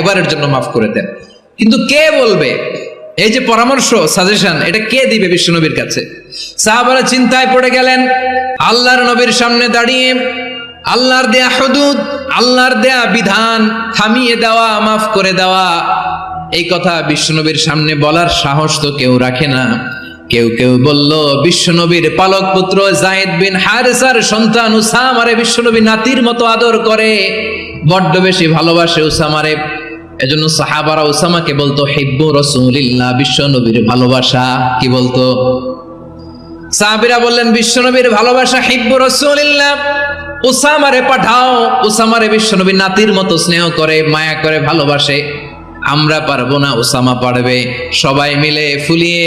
এবারের জন্য মাফ করে দেন। কিন্তু কে বলবে? এই যে পরামর্শ সাজেশন এটা কে দিবে বিশ্বনবীর কাছে? সাহাবারা চিন্তায় পড়ে গেলেন, আল্লাহর নবীর সামনে দাঁড়িয়ে, আল্লাহর দেয়া হদুদ, আল্লাহর দেয়া বিধান থামিয়ে দেওয়া, মাফ করে দেওয়া, এই কথা বিশ্বনবীর সামনে বলার সাহস তো কেউ রাখে না। কেউ কেউ বলল বিশ্বনবীর পালক পুত্র জায়েদ বিন হারেসার সন্তান উসামারে বিশ্বনবী নাতির মতো আদর করে, বড্ড বেশি ভালোবাসে উসামারে। এজন্য সাহাবারা উসামাকে বলতো, হিব্বু রসুলিল্লাহ বিশ্বনবীর ভালোবাসা। কি বলতো? সাহাবিরা বললেন, বিশ্ব নবীর ভালোবাসা, হিব্বু রসুলিল্লাহ। ওসামারে পাঠাও ওসামারে বিশ্ব নবী নাতির মতো স্নেহ করে, মায়া করে, ভালোবাসে। আমরা পারব না ওসামা পারবে। সবাই মিলে ফুলিয়ে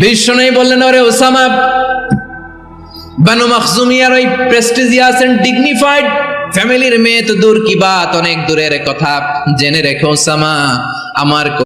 বিষ্ণু বললেন, ওরে ওসামা, বানু মখজুমিয়ার ওই প্রেস্টিজিয়াস এন্ড ডিগনিফাইড ফ্যামিলির মেয়ে তো দূর কি বাত? অনেক দূরের কথা। জেনে রেখো ওসামা, আমার